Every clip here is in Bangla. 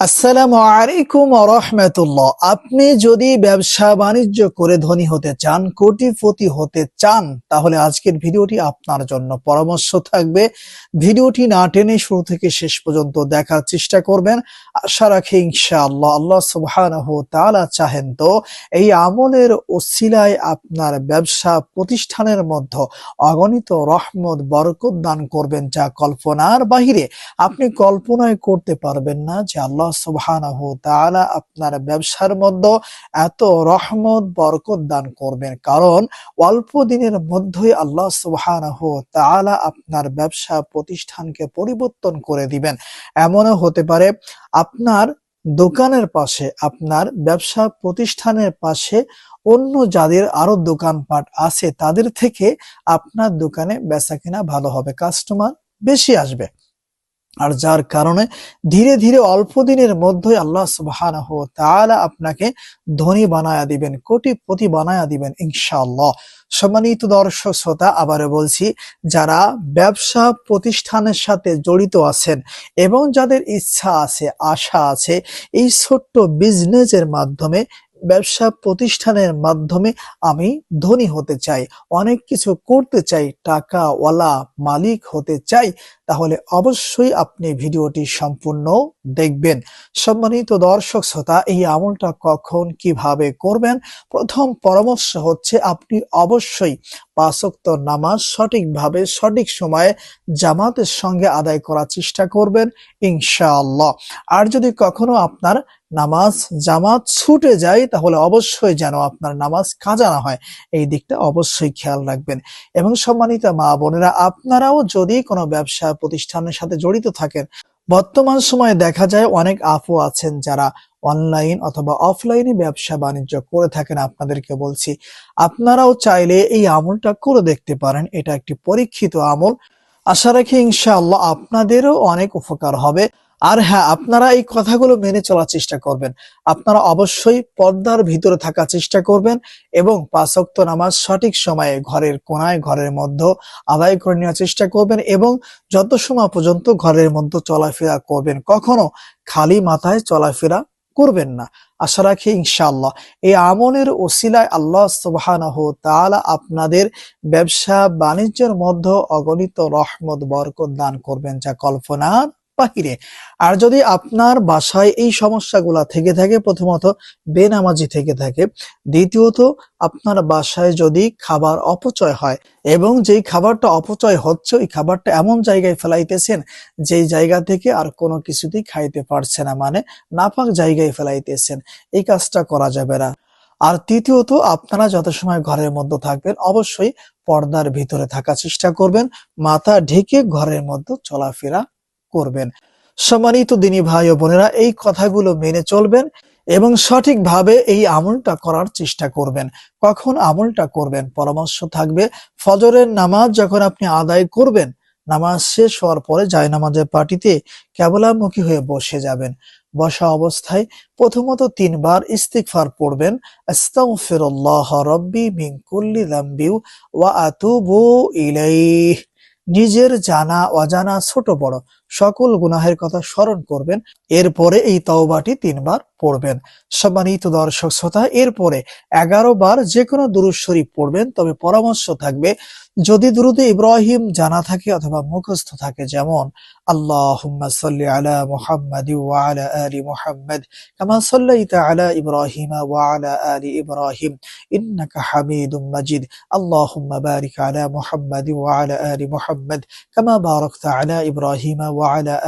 আসসালামু আলাইকুম রহমতুল্লাহ। আপনি যদি ব্যবসা বাণিজ্য করে ধনী হতে চান, কোটিপতি হতে চান, তাহলে আজকের ভিডিওটি আপনার জন্য পরামর্শ থাকবে। ভিডিওটি না টেনে শুরু থেকে শেষ পর্যন্ত দেখার চেষ্টা করবেন। আশা রাখি ইনশাআল্লাহ আল্লাহ সুবহানাহু তাআলা চাহেন তো। এই আমলের ওসিলায় আপনার ব্যবসা প্রতিষ্ঠানের মধ্যে অগণিত রহমত, বরকত দান করবেন যা কল্পনার বাহিরে। আপনি কল্পনায় করতে পারবেন না যে আল্লাহ সুবহানাহু তাআলা আপনার ব্যবসার মধ্যে এত রহমত, বরকত দান করবেন। কারণ অল্প দিনের মধ্যেই আল্লাহ সুবহানাহু তাআলা আপনার ব্যবসা প্রতিষ্ঠানকে পরিবর্তন করে দিবেন। এমনও হতে পারে আপনার দোকানের পাশে, আপনার ব্যবসা প্রতিষ্ঠানের পাশে অন্য যাদের আরও দোকানপাট আছে, তাদের থেকে আপনার দোকানে বেচা কিনা ভালো হবে, কাস্টমার বেশি আসবে। আর যার কারণে ধীরে ধীরে অল্প দিনের মধ্যেই আল্লাহ সুবহানাহু ওয়া তাআলা আপনাকে ধনী বানায়া দিবেন, কোটিপতি বানায়া দিবেন ইনশাআল্লাহ। সম্মানিত দর্শক শ্রোতা, আবারও বলছি, যারা ব্যবসা প্রতিষ্ঠানের সাথে জড়িত আছেন এবং যাদের ইচ্ছা আছে, আশা আছে, এই ছোট্ট বিজনেসের মাধ্যমে ব্যবসা প্রতিষ্ঠানের মাধ্যমে আমি ধনী হতে চাই, অনেক কিছু করতে চাই, টাকাওয়ালা মালিক হতে চাই, তাহলে অবশ্যই আপনি ভিডিওটি সম্পূর্ণ দেখবেন। সম্মানিত দর্শক শ্রোতা, এই আমলটা কখন কীভাবে করবেন? প্রথম পরামর্শ হচ্ছে আপনি অবশ্যই পাঁচক্ত নামাজ সঠিকভাবে, সঠিক সময়ে জামাতের সঙ্গে আদায় করার চেষ্টা করবেন, ইনশাআল্লাহ। আর যদি কখনো আপনার নামাজ জামাত ছুটে যায়, তাহলে অবশ্যই যেন আপনার নামাজ কাজা না হয়। এই দিকটা অবশ্যই খেয়াল রাখবেন। এবং সম্মানিত মা বোনেরা, আপনারাও যদি কোনো ব্যবসা প্রতিষ্ঠানের সাথে জড়িত থাকেন, বর্তমান সময়ে দেখা যায় অনেক আপু আছেন যারা অনলাইন অথবা অফলাইনে ব্যবসা বাণিজ্য করে থাকেন। আপনাদেরকে বলছি, আপনারাও চাইলে এই আমলটা করে দেখতে পারেন। এটা একটি পরীক্ষিত আমল। আশা রাখি ইনশাআল্লাহ আপনাদেরও অনেক উপকার হবে। আর হ্যাঁ আপনারা এই কথাগুলো মেনে চলার চেষ্টা করবেন। আপনারা অবশ্যই পর্দার ভিতরে থাকার চেষ্টা করবেন এবং পাঁচক্ত নামাজ সঠিক সময়ে ঘরের কোনায়, ঘরের মধ্যে আদায় করে নেওয়ার চেষ্টা করবেন এবং যত সময় পর্যন্ত ঘরের মধ্যে চলাফেরা করবেন, কখনো খালি মাথায় চলাফেরা করবেন না। আশা রাখি ইনশাআল্লাহ এই আমলের ওসিলায় আল্লাহ সুবহানাহু তাআলা আপনাদের ব্যবসা বাণিজ্যের মধ্যে অগণিত রহমত, বরকত দান করবেন, যা কল্পনার বাহিরে। আর যদি আপনার বাসায় এই সমস্যাগুলা থেকে থাকে, প্রথমত বেনামাজি থেকে থাকে। দ্বিতীয়ত, আপনার বাসায় যদি খাবার অপচয় হয় এবং যেই খাবারটা অপচয় হচ্ছে, ওই খাবারটা এমন জায়গায় ফেলাইতেছেন, যেই জায়গা থেকে আর কোনো কিছুতেই খাইতে পারছে না মানে নাপাক জায়গায় ফেলাইতেছেন, এই কাজটা করা যাবে না। আর তৃতীয়ত, আপনারা যত সময় ঘরের মধ্যে থাকবেন, অবশ্যই পর্দার ভিতরে থাকার চেষ্টা করবেন, মাথা ঢেকে ঘরের মধ্যে চলাফেরা করবেন। সম্মানিত দিনী ভাই ও বোনেরা, এই কথাগুলো মেনে চলবেন এবং সঠিকভাবে এই আমলটা করার চেষ্টা করবেন। কখন আমলটা করবেন? পরামর্শ থাকবে ফজরের নামাজ যখন আপনি আদায় করবেন, নামাজ শেষ হওয়ার পরে যায় নামাজের পার্টিতে কেবলামুখী হয়ে বসে যাবেন। বসা অবস্থায় প্রথমত তিনবার ইস্তিগফার পড়বেন নিজের জানা, অজানা, ছোট বড় সকল গুনাহের কথা স্মরণ করবেন। এরপরে এই তওবাটি তিনবার পড়বেন। সম্মানিত দর্শক শ্রোতা, এরপরে এগারো বার যে কোনো দুরুদ শরীফ পড়বেন, তবে পরামর্শ থাকবে, যদি দুরুদে ইব্রাহিম জানা থাকে অথবা মুখস্থ থাকে, যেমন, আল্লাহুম্মা সাল্লি আলা মুহাম্মাদ আলা মুহাম্মাদ কামা সাল্লাইতা আলা ইব্রাহিম ওয়া আলা ইব্রাহিম, ইন্নাকা হামিদুম মাজিদ বারিক আলা মুহাম্মাদ ওয়া আলা মুহাম্মাদ কামা আলা ইব্রাহিম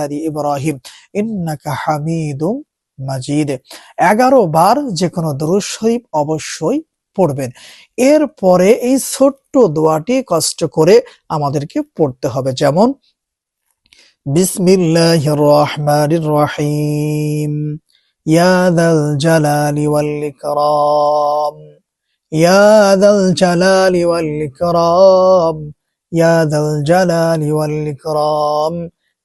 আলি ইব্রাহিম ইন্নাকা হামিদুম মাজিদ এগারো বার যে কোনো দরুদ শরীফ অবশ্যই পড়বেন। এই ছোট্ট দোয়াটি কষ্ট করে আমাদেরকে পড়তে হবে। যেমন, বিসমিল্লাহির রহমানির রহিম, ইয়া দাল জালালি ওয়াল ইকরাম, ইয়া দাল জালালি ওয়াল ইকরাম, ইয়া দাল জালালি ওয়াল ইকরাম।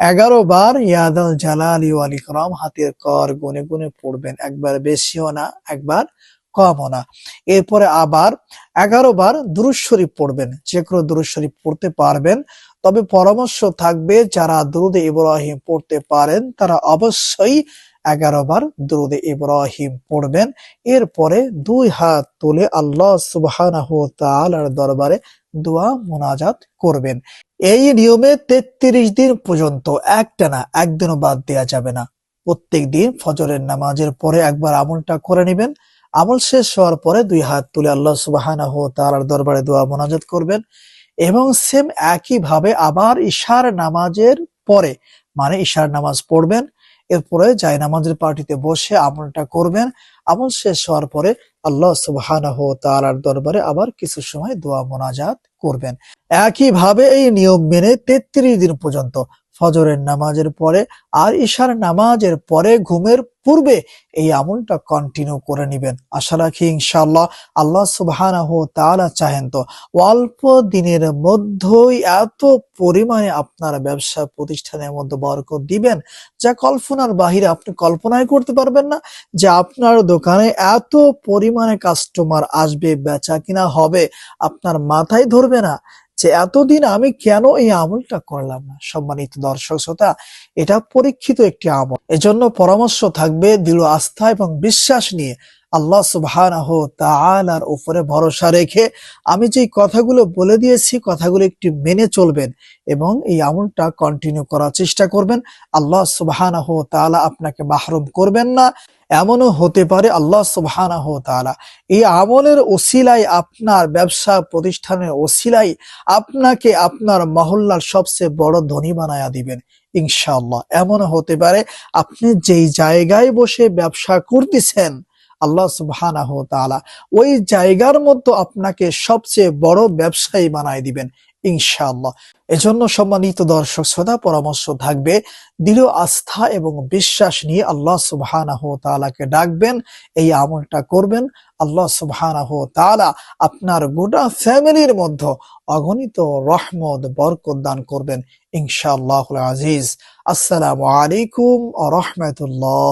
এগারো বার ইয়াদাল জালালি ওয়াল ইকরাম, হাতের কর গুনে গুনে পড়বেন। একবার বেশিও না, একবার কমও না। এরপরে আবার এগারো বার দুরুজ শরীফ পড়বেন। যে কোনো দুরুজ শরীফ পড়তে পারবেন। তবে পরামর্শ থাকবে, যারা দুরুদে ইব্রাহিম পড়তে পারেন, তারা অবশ্যই এগারো বার দুরুদে ইব্রাহিম পড়বেন। এরপরে দুই হাত তুলে আল্লাহ তাআলার দরবারে দোয়া, মোনাজাত করবেন। এই নিয়মে তেত্রিশ দিন পর্যন্ত একটানা, একদিনও বাদ দেওয়া যাবে না। প্রত্যেক দিন ফজরের নামাজের পরে একবার আমলটা করে নেবেন। আমল শেষ হওয়ার পরে দুই হাত তুলে আল্লাহ ওয়া তাআলার দরবারে দোয়া, মোনাজাত করবেন এবং সেম একই ভাবে আবার ইশার নামাজের পরে মানে ইশার নামাজ পড়বেন। এরপরে জায় নামাজের পার্টিতে বসে আমলটা করবেন। আমল শেষ হওয়ার পরে আল্লাহ সুবহানাহু দরবারে আবার কিছু সময় দোয়া মোনাজাত করবেন। একইভাবে এই নিয়ম মেনে তেত্রিশ দিন পর্যন্ত ফজরের নামাজের পরে আর ঈশার নামাজের পরে ঘুমের পূর্বে এই আমলটা কন্টিনিউ করে নেবেন। আশা রাখি ইনশাআল্লাহ আল্লাহ সুবহানাহু তাআলা চাহেন তো। অল্প দিনের মধ্যেই এত পরিমাণে আপনার ব্যবসা প্রতিষ্ঠানের মধ্যে বরকত দিবেন, যা কল্পনার বাহিরে আপনি কল্পনাই করতে পারবেন না, যে আপনার দোকানে এত পরিমাণে কাস্টমার আসবে, বেচা কিনা হবে, আপনার মাথায় ধরবে না। যে এতদিন আমি কেন এই আমলটা করলাম না? সম্মানিত দর্শক শ্রোতা, এটা পরীক্ষিত একটি আমল। এজন্য পরামর্শ থাকবে দৃঢ় আস্থা এবং বিশ্বাস নিয়ে আল্লাহ ওয়া তাআলার উপরে ভরসা রেখে আমি যে কথাগুলো বলে দিয়েছি, কথাগুলো একটু মেনে চলবেন এবং এই আমলটা কন্টিনিউ করার চেষ্টা করবেন। আল্লাহ তাআলা আপনাকে মাহরুম করবেন না। এমনও হতে পারে আল্লাহ ওয়া তাআলা। এই আমলের ওসিলায় আপনার ব্যবসা প্রতিষ্ঠানের ওসিলায় আপনাকে আপনার মহল্লার সবচেয়ে বড় ধনী বানায়া দিবেন, ইনশাআল্লাহ। এমনও হতে পারে আপনি যেই জায়গায় বসে ব্যবসা করতেছেন, আল্লাহ ওয়া তাআলা, ওই জায়গার মধ্যে আপনাকে সবচেয়ে বড় ব্যবসায়ী বানায় দিবেন ইনশাআল্লাহ। এজন্য সম্মানিত দর্শক, শ্রোতা, পরামর্শ থাকবে, দৃঢ় আস্থা এবং বিশ্বাস নিয়ে আল্লাহ সুবহানাহু তাআলাকে ডাকবেন, এই আমলটা করবেন। আল্লাহ সুবহানাহু তাআলা আপনার গোটা ফ্যামিলির মধ্যে অগণিত রহমত, বরকত দান করবেন ইনশাআল্লাহুল আজিজ। আসসালামু আলাইকুম ওয়া রাহমাতুল্লাহ।